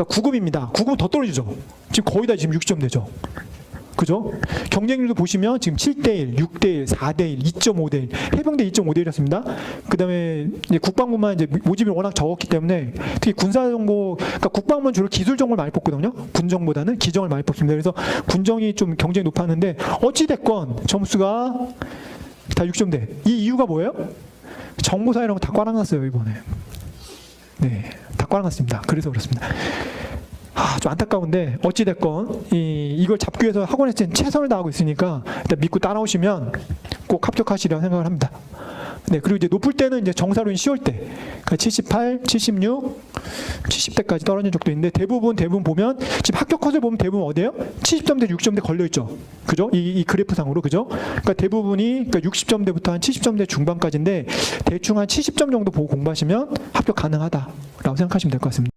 그러니까 9급입니다. 9급 더 떨어지죠. 지금 거의 다 지금 60점 되죠. 그죠? 경쟁률도 보시면 지금 7대1, 6대1, 4대1, 2.5대1, 해병대 2.5대1이었습니다. 그 다음에 국방부만 이제 모집이 워낙 적었기 때문에 특히 군사정보, 그러니까 국방부는 주로 기술 정보를 많이 뽑거든요. 군정보다는 기정을 많이 뽑습니다. 그래서 군정이 좀 경쟁이 높았는데 어찌됐건 점수가 다 6점대. 이 이유가 뭐예요? 정보사 이런 거다 꽈놨어요, 이번에. 네, 다 꽈놨습니다. 그래서 그렇습니다. 아, 좀 안타까운데 어찌 됐건 이 이걸 잡기 위해서 학원에서 최선을 다하고 있으니까 일단 믿고 따라오시면 꼭 합격하시리라 생각을 합니다. 네, 그리고 이제 높을 때는 이제 정사로인 10월 때, 그러니까 78, 76, 70대까지 떨어진 적도 있는데 대부분 대부분 보면 지금 합격 컷을 보면 대부분 어디예요? 70점대, 60점대 걸려 있죠. 그죠? 이, 이 그래프상으로 그죠? 그러니까 대부분이 그러니까 60점대부터 한 70점대 중반까지인데 대충 한 70점 정도 보고 공부하시면 합격 가능하다 생각하시면 될 것 같습니다.